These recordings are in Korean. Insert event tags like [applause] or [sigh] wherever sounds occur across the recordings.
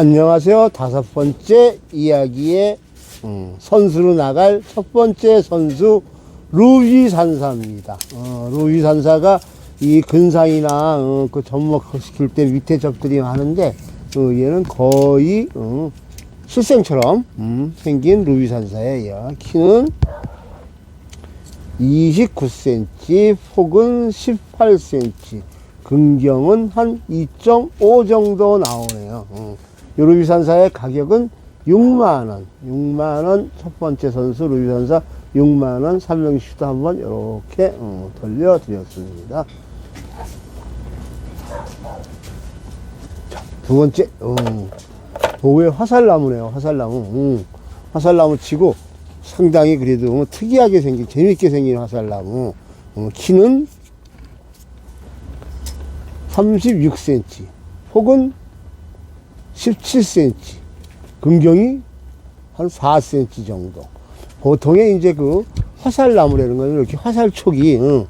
안녕하세요. 다섯 번째 이야기의 음, 선수로 나갈 첫 번째 선수 루비 산사입니다. 어, 루비 산사가 이 근상이나 어, 그 접목 시킬 때 밑에 접들이 많은데 어, 얘는 거의 어, 실생처럼 음, 생긴 루비 산사예요. 키는 29cm, 폭은 18cm, 근경은 한 2.5 정도 나오네요. 어. 요 루비산사의 가격은 6만원, 6만원 첫 번째 선수 루비산사 6만원 설명시도 한번 이렇게 어, 돌려드렸습니다. 자, 두 번째, 어, 도구에 화살나무네요. 화살나무. 음, 화살나무 치고 상당히 그래도 뭐 특이하게 생긴, 재밌게 생긴 화살나무. 어, 키는 36cm, 폭은 17cm, 근경이 한 4cm 정도. 보통의 이제 그 화살나무라는 거는 이렇게 화살촉이 응,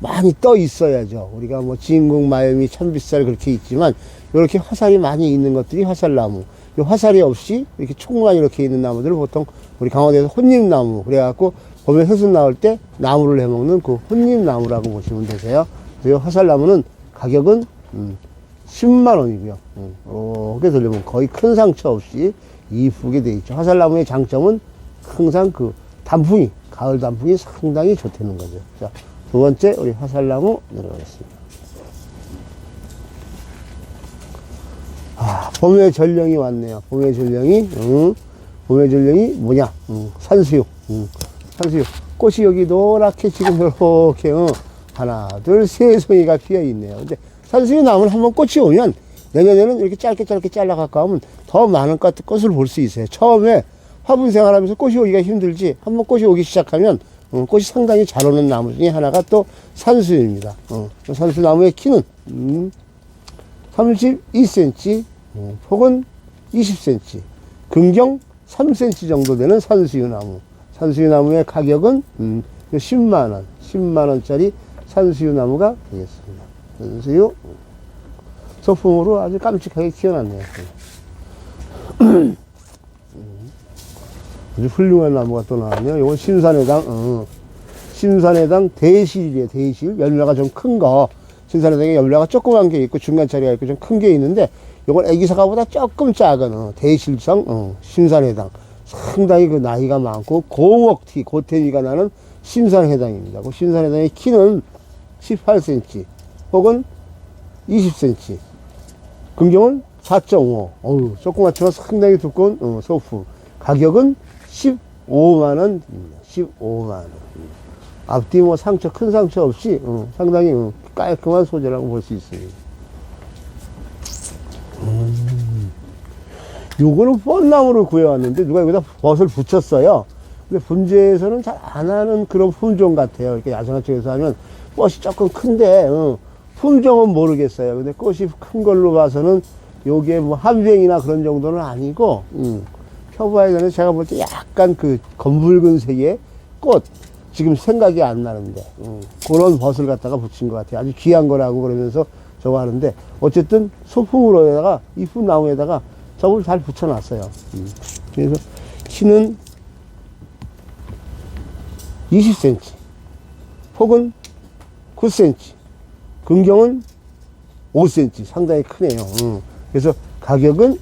많이 떠 있어야죠. 우리가 뭐 진국, 마염이, 참빗살 그렇게 있지만 이렇게 화살이 많이 있는 것들이 화살나무. 이 화살이 없이 이렇게 촉만 이렇게 있는 나무들을 보통 우리 강화도에서 혼잎나무 그래갖고 봄에 hö순 나올 때 나무를 해먹는 그 혼잎나무라고 보시면 되세요. 이 화살나무는 가격은 음, 10만 원이고요. 음, 이렇게 들려면 거의 큰 상처 없이 이쁘게 돼 있죠. 화살나무의 장점은 항상 그 단풍이 가을 단풍이 상당히 좋다는 거죠. 자, 두 번째 우리 화살나무 내려가겠습니다. 아, 봄의 전령이 왔네요. 봄의 전령이, 응. 봄의 전령이 뭐냐? 응. 산수육, 응. 산수육. 꽃이 여기 노랗게 지금 이렇게, 응. 하나, 둘, 세 송이가 피어 있네요. 근데 산수육 나무는 한번 꽃이 오면 내년에는 이렇게 짧게 짧게 잘라 갖고 하면 더 많은 꽃, 꽃을 볼 수 있어요. 처음에 화분 생활하면서 꽃이 오기가 힘들지 한번 꽃이 오기 시작하면 어, 꽃이 상당히 잘 오는 나무 중에 하나가 또 산수유입니다. 어, 산수 나무의 키는 음, 32cm, 어, 폭은 20cm, 근경 3cm 정도 되는 산수유 나무. 산수유 나무의 가격은 음, 10만 원, 10만 원짜리 산수유 나무가 되겠습니다. 산수유 소품으로 아주 깜찍하게 키워놨네요. [clears throat] 아주 훌륭한 나무가 또 나왔네요. 이건 신산해당, 어. 신산해당 대실이에요, 대실. 열매가 좀 큰 거. 신산해당에 열매가 조그만 게 있고 중간짜리가 있고 좀 큰 게 있는데 이건 애기 사과보다 조금 작은 어, 대실성 어, 신산해당. 상당히 그 나이가 많고 고웍티, 고태미가 나는 신산해당입니다. 그 신산해당의 키는 18cm 혹은 20cm. 근경은 4.5. 어우, 조그맣지만 상당히 두꺼운 어, 소품. 가격은 15만원, 15만원. 앞뒤 뭐 상처, 큰 상처 없이, 어, 상당히 어, 깔끔한 소재라고 볼 수 있습니다. 음. 요거는 뻔나무를 구해왔는데, 누가 여기다 벗을 붙였어요. 근데 분재에서는 잘 안 하는 그런 품종 같아요. 이렇게 야생화 쪽에서 하면 꽃이 조금 큰데, 어, 품종은 모르겠어요. 근데 꽃이 큰 걸로 봐서는 요게 뭐 한병이나 그런 정도는 아니고, 음. 되는데 제가 볼 때 약간 그 검붉은 색의 꽃 지금 생각이 안 나는데 음, 그런 벗을 갖다가 붙인 것 같아요. 아주 귀한 거라고 그러면서 저거 하는데 어쨌든 소품으로다가 이쁜 나무에다가 저걸 잘 붙여놨어요. 음, 그래서 키는 20cm, 폭은 9cm, 근경은 5cm, 상당히 크네요. 음, 그래서 가격은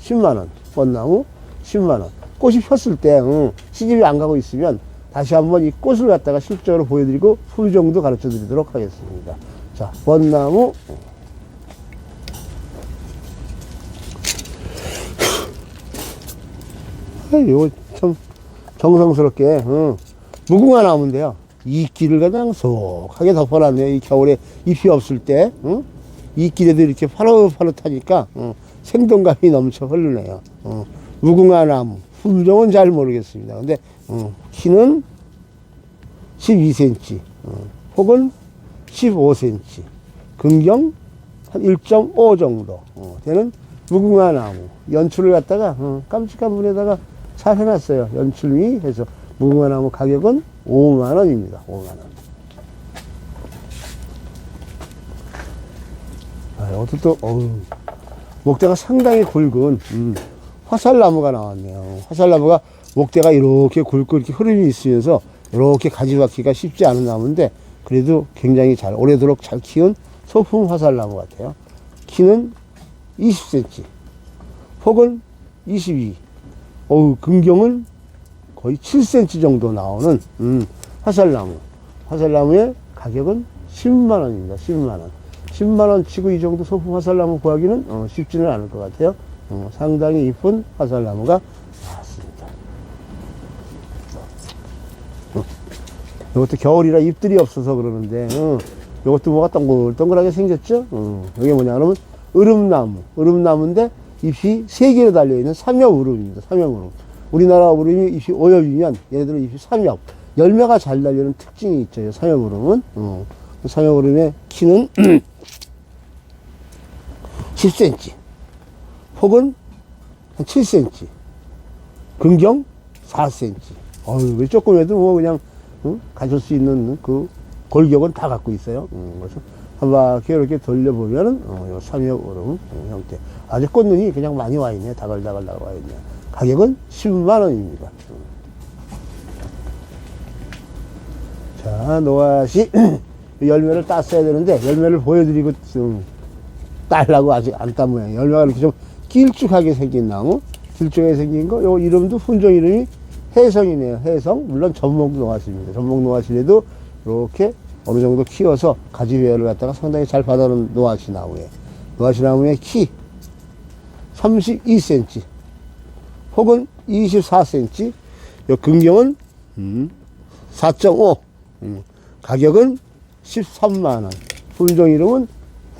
10만 원, 뻔나무 10만원. 꽃이 폈을 때, 응, 시집이 안 가고 있으면 다시 한번 이 꽃을 갖다가 실적으로 보여드리고 품종도 가르쳐 드리도록 하겠습니다. 자, 번나무. 아, 이거 참 정성스럽게, 응. 무궁화 나무인데요. 이끼를 그냥 속하게 덮어놨네요. 이 겨울에 잎이 없을 때, 응? 이끼에도 이렇게 파릇파릇하니까, 응. 생동감이 넘쳐 흐르네요. 응. 무궁화 나무. 품종은 잘 모르겠습니다. 근데, 어, 키는 12cm, 어, 폭은 15cm, 근경 한 1.5 정도 어, 되는 무궁화 나무. 연출을 갖다가 어, 깜찍한 분에다가 잘 해놨어요. 연출미 해서 무궁화 나무 가격은 5만 원입니다. 5만 원. 아, 이것도 또, 어우, 목대가 상당히 굵은 음, 화살나무가 나왔네요. 화살나무가 목대가 이렇게 굵고 이렇게 흐름이 있으면서 이렇게 가지박기가 쉽지 않은 나무인데 그래도 굉장히 잘 오래도록 잘 키운 소품 화살나무 같아요. 키는 20cm, 폭은 22. 어우 근경은 거의 7cm 정도 나오는 음, 화살나무. 화살나무의 가격은 10만 원입니다. 10만 원. 10만 원 치고 이 정도 소품 화살나무 구하기는 어, 쉽지는 않을 것 같아요. 어, 상당히 이쁜 화살나무가 나왔습니다. 어, 이것도 겨울이라 잎들이 없어서 그러는데 어, 이것도 뭐가 동글동글하게 생겼죠? 어, 이게 뭐냐 그러면 으름나무, 으름나무인데 잎이 세 개로 달려 있는 삼엽 으름입니다. 삼엽 으름. 우리나라 으름이 잎이 오엽이면 얘네들은 잎이 삼엽. 열매가 잘 달리는 특징이 있죠. 이 삼엽으름은. 어, 그 삼엽으름의 키는 [clears throat] 10cm. 폭은 한 7cm. 근경 4cm. 어휴, 왜 조금 해도 뭐 그냥, 응? 가질 수 있는 그 골격은 다 갖고 있어요. 음, 그래서 한 바퀴 이렇게 돌려보면은, 어, 요 삼엽으름 형태. 아주 꽃눈이 그냥 많이 와 있네. 다글다글다글 와 있네. 가격은 10만 원입니다. 자, 노아씨. [clears throat] 열매를 땄어야 되는데, 열매를 보여드리고, 좀, 딸라고 아직 안 딴 모양이에요. 열매가 이렇게 좀 길쭉하게 생긴 나무. 길쭉하게 생긴 거, 요 이름도 품종 이름이 해성이네요. 해성. 물론 전목 노아씨입니다. 전목 노아씨에도 이렇게 어느 정도 키워서 가지 배열을 갖다가 상당히 잘 받아놓은 노아씨 나무에. 노아씨 나무의 키 32cm. 혹은 24cm. 요 근경은 음, 4.5. 음, 가격은 13만원. 품종 이름은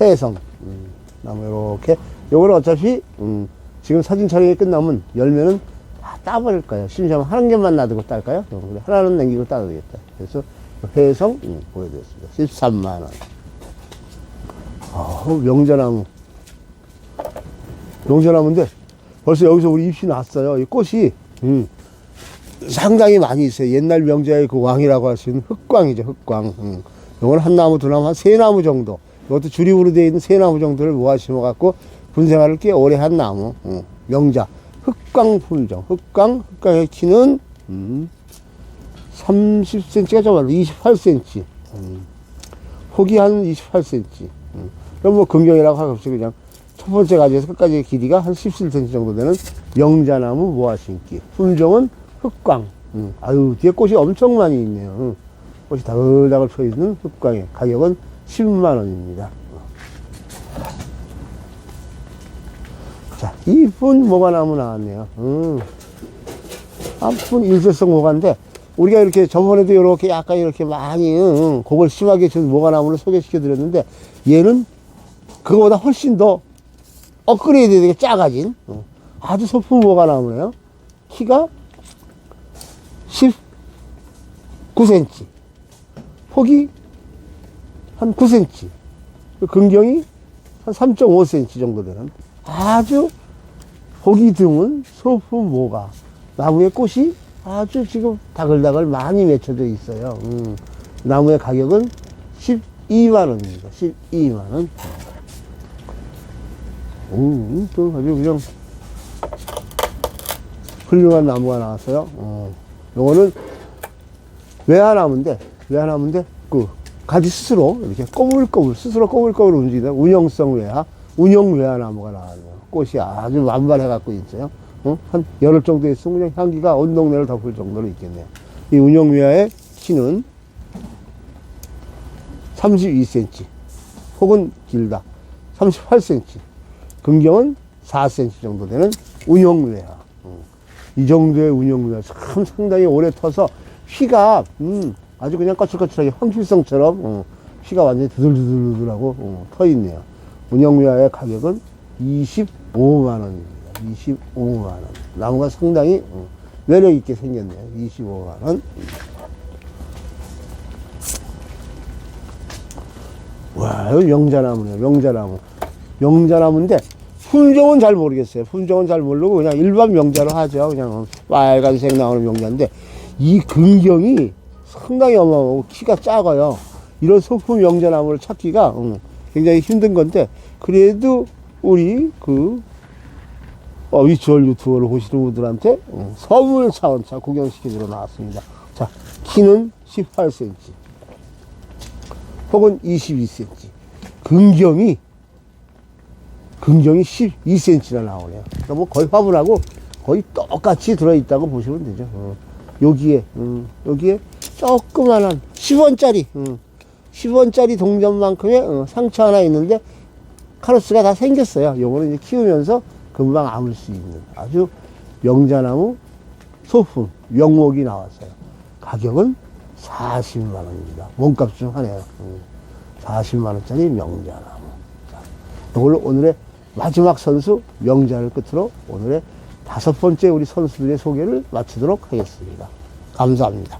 해성. 음, 나무 이렇게. 요거는 어차피, 음, 지금 사진 촬영이 끝나면 열매는 다 따버릴 거예요. 심지어 한 개만 놔두고 딸까요? 어, 하나는 남기고 따도 되겠다. 그래서 해성, 음, 보여드렸습니다. 13만원. 아, 명자나무. 명자나무인데 벌써 여기서 우리 잎이 났어요. 이 꽃이, 음, 상당히 많이 있어요. 옛날 명자의 그 왕이라고 할 수 있는 흑광이죠, 흑광. 음. 요건 한 나무, 두 나무, 한 세 나무 정도. 이것도 주립으로 되어 있는 세 나무 정도를 모아 심어갖고 분생활을 꽤 오래 한 나무. 음. 명자. 흑광 품종. 흑광, 흑광의 키는, 음, 30cm가 좀안 돼. 28cm. 음. 폭이 한 28cm. 음. 그럼 뭐것 없이 그냥 첫 번째 가지에서 끝까지 길이가 한 17cm 정도 되는 영자나무 모아심기. 품종은 흑광. 음. 아유, 뒤에 꽃이 엄청 많이 있네요. 음. 꽃이 다글다글 펴 있는 흑광의 가격은 10만 원입니다. 자, 이쁜 모가나무 나왔네요. 음. 아픈 일쇄성 모가인데, 우리가 이렇게 저번에도 이렇게 약간 이렇게 많이, 응, 그걸 심하게 준 모가나무를 소개시켜 드렸는데, 얘는 그거보다 훨씬 더 업그레이드 되게 작아진, 응, 아주 소품 모가나무네요. 키가 19cm. 폭이 한 9cm. 그 근경이 한 3.5cm 정도 되는 아주 보기 드문 소품 모가. 나무의 꽃이 아주 지금 다글다글 많이 맺혀져 있어요. 음, 나무의 가격은 12만원입니다. 12만원. 음, 또 아주 그냥 훌륭한 나무가 나왔어요. 어, 요거는 외화나무인데, 외화나무인데, 그, 가지 스스로 이렇게 꼬물꼬물, 스스로 꼬물꼬물 움직이는 운영성 외화, 운영 외화나무가 나왔네요. 꽃이 아주 만발해갖고 있어요. 어? 한 열흘 정도 있으면 그냥 향기가 온 동네를 덮을 정도로 있겠네요. 이 운영 외화의 키는 32cm, 혹은 길다. 38cm, 근경은 4cm 정도 되는 운영 외화. 어. 이 정도의 운영 외화 참 상당히 오래 터서 휘가 음, 아주 그냥 거칠거칠하게 황필성처럼 어, 휘가 완전히 두들두들두들하고 어, 터 있네요. 운영미화의 가격은 25만 원입니다. 25만 원. 나무가 상당히 어, 매력 있게 생겼네요. 25만 원. 와, 이거 명자나무네요. 명자나무. 명자나무인데 품종은 잘 모르겠어요. 품종은 잘 모르고 그냥 일반 명자로 하죠. 그냥 빨간색 나오는 명자인데 이 근경이 상당히 어마어마하고 키가 작아요. 이런 소품 명자나무를 찾기가 음, 굉장히 힘든 건데 그래도 우리 그 어, 위추얼 유튜버를 보시는 분들한테 어, 선물 차원차 구경시키도록 나왔습니다. 자, 키는 18cm 혹은 22cm. 근경이 근경이 12cm나 나오네요. 그러니까 뭐 거의 화분하고 거의 똑같이 들어있다고 보시면 되죠. 어. 여기에, 음, 여기에 조그만한 10원짜리, 음, 10원짜리 동전만큼의 어, 상처 하나 있는데 카로스가 다 생겼어요. 요거는 이제 키우면서 금방 아물 수 있는 아주 명자나무 소품, 명목이 나왔어요. 가격은 40만 원입니다. 몸값 좀 하네요. 음, 40만 원짜리 명자나무. 자, 이걸로 오늘의 마지막 선수 명자를 끝으로 오늘의 다섯 번째 우리 선수들의 소개를 마치도록 하겠습니다. 감사합니다.